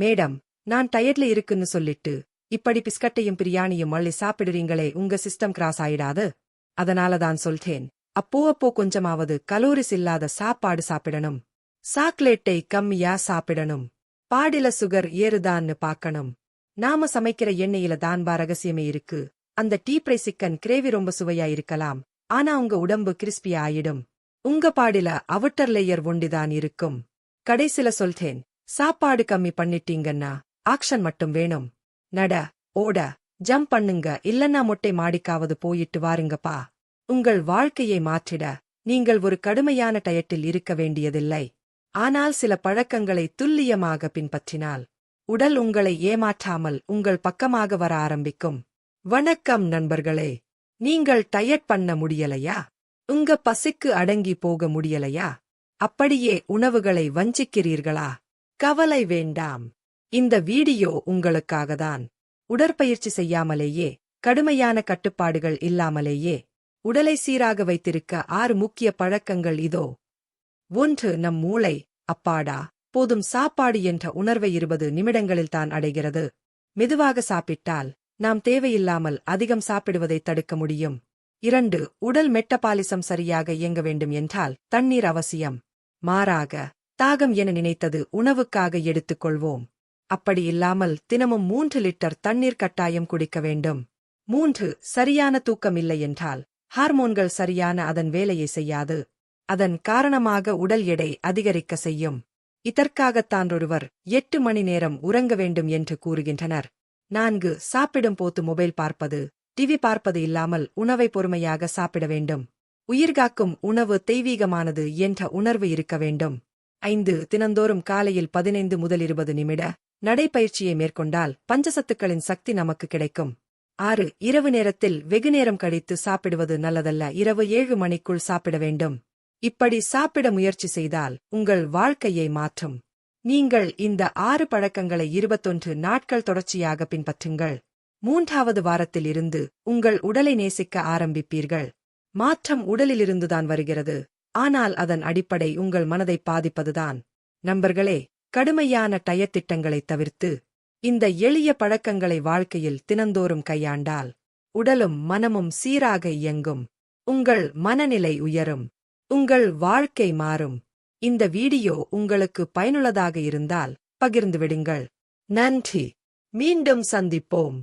Madam நான் டயட்ல இருக்குன்னு சொல்லிட்டு இப்படி பிஸ்கட்டையும் பிரியாணியும் அள்ளி சாப்பிடுறீங்களே உங்க சிஸ்டம் கிராஸ் ஆயிடாது. அதனால தான் சொல்றேன். அப்போ அப்போ கொஞ்சமாவது கலோரிஸ் இல்லாத சாப்பாடு சாப்பிடணும். சாக்லேட்டை கம்மியா சாப்பிடணும். பாடில சுகர் ஏறுதான்னு பாக்கணும் நாம சமைக்கிற எண்ணெயில தான்பா ரகசியமே இருக்கு. அந்த டீப்ரை சிக்கன் கிரேவி ரொம்ப சுவையா இருக்கலாம். ஆனா உங்க உடம்பு கிறிஸ்பியா ஆயிடும். உங்க பாடில அவுட்டர் லேயர் ஒண்டிதான் இருக்கும். கடைசில சொல்றேன். சாப்பாடு கம்மி பண்ணிட்டீங்கன்னா ஆக்ஷன் மட்டும் வேணும். நட ஓட ஜம்ப் பண்ணுங்க இல்லன்னா மொட்டை மாடிக்காவது போயிட்டு வாருங்கப்பா. உங்கள் வாழ்க்கையை மாற்றிட நீங்கள் ஒரு கடுமையான டயட்டில் இருக்க வேண்டியதில்லை. ஆனால் சில பழக்கங்களை துல்லியமாக பின்பற்றினால் உடல் உங்களை ஏமாற்றாமல் உங்கள் பக்கமாக வர ஆரம்பிக்கும். வணக்கம் நண்பர்களே நீங்கள் டயட் பண்ண முடியலையா? உங்க பசிக்கு அடங்கி போக முடியலையா? அப்படியே உணவுகளை வஞ்சிக்கிறீர்களா? கவலை வேண்டாம். இந்த வீடியோ உங்களுக்காக தான் உடற்பயிற்சி செய்யாமலேயே கடுமையான கட்டுப்பாடுகள் இல்லாமலேயே உடலை சீராக வைத்திருக்க ஆறு முக்கிய பழக்கங்கள் இதோ. ஒன்று நம் மூளை. அப்பாடா போதும் சாப்பாடு என்ற உணர்வை இருபது நிமிடங்களில் தான் அடைகிறது. மெதுவாக சாப்பிட்டால் நாம் தேவையில்லாமல் அதிகம் சாப்பிடுவதை தடுக்க முடியும். இரண்டு உடல் மெட்டபாலிசம் சரியாக இயங்க வேண்டும் என்றால் தண்ணீர் அவசியம். மாறாக தாகம் என நினைத்தது உணவுக்காக எடுத்துக்கொள்வோம். அப்படி இல்லாமல் தினமும் மூன்று லிட்டர் தண்ணீர் கட்டாயம் குடிக்க வேண்டும். மூன்று சரியான தூக்கம் இல்லை என்றால் ஹார்மோன்கள் சரியான அதன் வேலையை செய்யாது. அதன் காரணமாக உடல் எடை அதிகரிக்க செய்யும். இதற்காகத்தான் ஒருவர் எட்டு மணி நேரம் உறங்க வேண்டும் என்று கூறுகின்றனர். நான்கு சாப்பிடும் போத்து மொபைல் பார்ப்பது டிவி பார்ப்பது இல்லாமல் உணவை பொறுமையாக சாப்பிட வேண்டும். உயிர்காக்கும் உணவு தெய்வீகமானது என்ற உணர்வு இருக்க வேண்டும். ஐந்து தினந்தோறும் காலையில் பதினைந்து முதல் இருபது நிமிட நடைப்பயிற்சியை மேற்கொண்டால் பஞ்சசத்துக்களின் சக்தி நமக்கு கிடைக்கும். ஆறு இரவு நேரத்தில் வெகுநேரம் கழித்து சாப்பிடுவது நல்லதல்ல. இரவு ஏழு மணிக்குள் சாப்பிட வேண்டும். இப்படி சாப்பிட முயற்சி செய்தால் உங்கள் வாழ்க்கையை மாற்றும். நீங்கள் இந்த ஆறு பழக்கங்களை இருபத்தொன்று நாட்கள் தொடர்ச்சியாக பின்பற்றுங்கள். மூன்றாவது வாரத்தில் இருந்து உங்கள் உடலை நேசிக்க ஆரம்பிப்பீர்கள். மாற்றம் உடலிலிருந்துதான் வருகிறது. ஆனால் அதன் அடிப்படை உங்கள் மனதை பாதிப்பதுதான். நண்பர்களே கடுமையான டயத் திட்டங்களைத் தவிர்த்து இந்த எளிய பழக்கங்களை வாழ்க்கையில் தினந்தோறும் கையாண்டால் உடலும் மனமும் சீராக இயங்கும். உங்கள் மனநிலை உயரும். உங்கள் வாழ்க்கை மாறும். இந்த வீடியோ உங்களுக்கு பயனுள்ளதாக இருந்தால் பகிர்ந்து விடுங்கள். நன்றி. மீண்டும் சந்திப்போம்.